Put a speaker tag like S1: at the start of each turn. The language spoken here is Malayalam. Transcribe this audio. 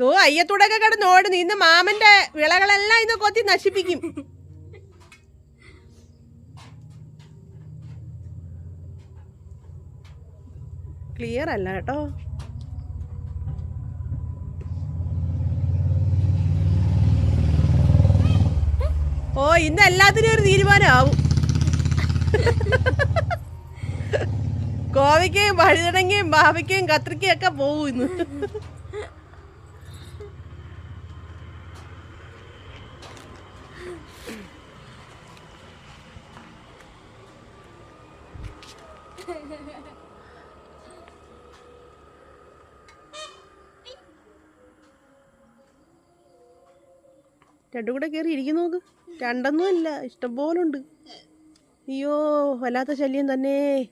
S1: ദോ അയ്യത്തൂടൊക്കെ കിടന്ന് ഓടുന്നു. ഇന്ന് മാമന്റെ വിളകളെല്ലാം ഇന്ന് കൊത്തി നശിപ്പിക്കും. ക്ലിയർ അല്ല കേട്ടോ. ഓ ഇന്ന് എല്ലാത്തിനും ഒരു തീരുമാനമാവും. കോവയ്ക്കയും വഴുതണങ്ങയും ബാബയ്ക്കയും കത്രിക്കയും ഒക്കെ പോകും ഇന്ന്. രണ്ടും കൂടെ കയറി ഇരിക്കുന്നു നോക്ക്. രണ്ടൊന്നും ഇല്ല. ഇഷ്ടംപോലുണ്ട്. അയ്യോ വല്ലാത്ത ശല്യം തന്നെ.